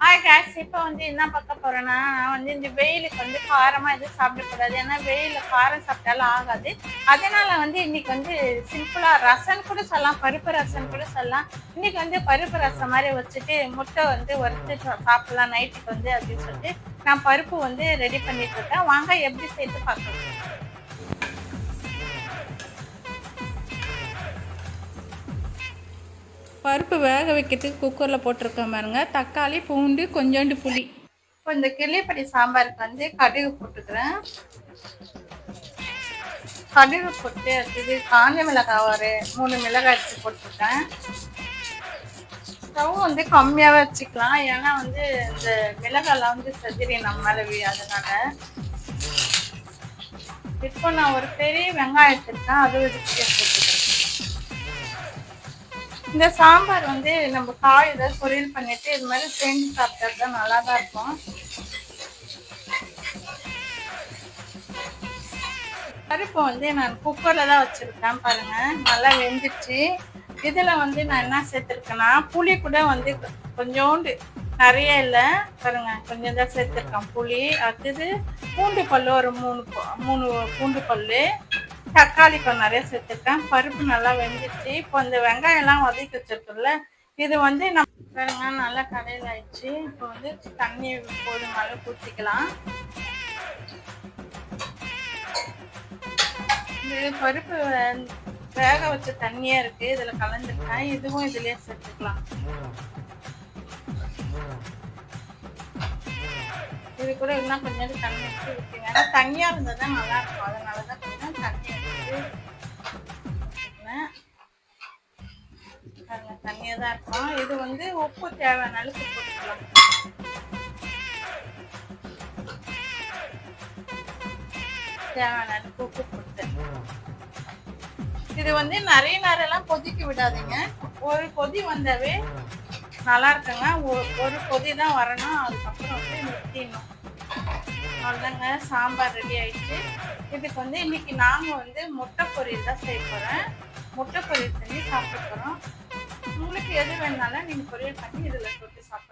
Hi guys இப்போ வந்து என்ன பார்க்க போறேன்னா நான் வந்து இந்த வெயிலுக்கு வந்து காரமாக எதுவும் சாப்பிடக்கூடாது. ஏன்னா வெயிலில் காரம் சாப்பிட்டாலும் ஆகாது. அதனால வந்து இன்னைக்கு வந்து சிம்பிளாக ரசம் கூட சொல்லலாம் பருப்பு ரசம் கூட சொல்லலாம். இன்னைக்கு வந்து பருப்பு ரசம் மாதிரி வச்சுட்டு முட்டை வந்து வறுத்து சாப்பிட்லாம் சாப்பிடலாம் நைட்டுக்கு வந்து அப்படின்னு சொல்லிட்டு நான் பருப்பு வந்து ரெடி பண்ணிட்டு இருக்கேன். வாங்க எப்படி சேர்த்து பார்க்கலாம். பருப்பு வேக வைக்கிறதுக்கு குக்கரில் போட்டிருக்கேன் பாருங்க. தக்காளி பூண்டு கொஞ்சோண்டு புளி. இப்போ இந்த கிள்ளிப்படி சாம்பாருக்கு வந்து கடுகு போட்டுக்கிறேன். கடுகு போட்டு அடுத்தது காஞ்ச மிளகாய் ஒரு மூணு மிளகாய் எடுத்து போட்டுருக்கேன் ஸ்டவ் வந்து கம்மியாகவே வச்சுக்கலாம். ஏன்னா வந்து இந்த மிளகாய்லாம் வந்து செதிரி நம்ம அதனால இப்போ நான் ஒரு பெரிய வெங்காயம் எடுத்துருக்கேன் அது வச்சு இந்த சாம்பார் வந்து நம்ம காய் ஏதாவது பொரியல் பண்ணிட்டு இது மாதிரி செஞ்சு சாப்பிட்டா தான் நல்லா தான் இருக்கும். பருப்பு வந்து நான் குக்கரில் தான் வச்சுருக்கேன் பாருங்கள் நல்லா வெந்துச்சு இதில் வந்து நான் என்ன சேர்த்துருக்கேன்னா புளி கூட வந்து கொஞ்சோண்டு நிறைய இல்லை. பாருங்கள் கொஞ்சம் தான் சேர்த்துருக்கேன் புளி. அடுத்தது பூண்டு பல் ஒரு மூணு மூணு பூண்டு பல் தக்காளி இப்போ நிறைய சேர்த்துருக்கேன். பருப்பு நல்லா வெந்துச்சு இப்போ இந்த வெங்காயம்லாம் வதக்கி வச்சிருக்குல்ல இது வந்து நம்ம பாருங்க நல்லா கடையில் ஆயிடுச்சு. இப்போ வந்து தண்ணி போதும் அளவு ஊற்றிக்கலாம் இது பருப்பு வேக வச்ச தண்ணியா இருக்கு. இதுல கலந்துருக்கேன் இதுவும் இதுலயே சேர்த்துக்கலாம். இது கூட இன்னும் கொஞ்சம் தண்ணி வச்சு ஊற்றிங்க தண்ணியா இருந்தால் தான் நல்லா இருக்கும். அதனால தான் கொஞ்சம் தண்ணி வச்சு தான் இருக்கும். இது வந்து உப்பு தேவையான அளவுக்கு போட்டுக்கலாம். தேவையான அளவுக்கு உப்பு போட்டு. இது வந்து நிறைய நேரம் எல்லாம் கொதிக்க விடாதீங்க. ஒரு கொதி வந்தாவே நல்லா இருக்குங்க. ஒரு கொதி தான் வரணும். அதுக்கப்புறம் வந்து நிறுத்திடணும். அவ்வளோதாங்க சாம்பார் ரெடி ஆயிடுச்சு. இதுக்கு வந்து இன்னைக்கு நாங்கள் வந்து முட்டை பொரியல் தான் செய்ய போகிறேன் முட்டை பொரியல் செஞ்சு சாப்பிட போகிறோம் உங்களுக்கு எது வேணாலும் நீங்கள் பொரியல் பண்ணி இதில் போட்டு சாப்பிடலாம்.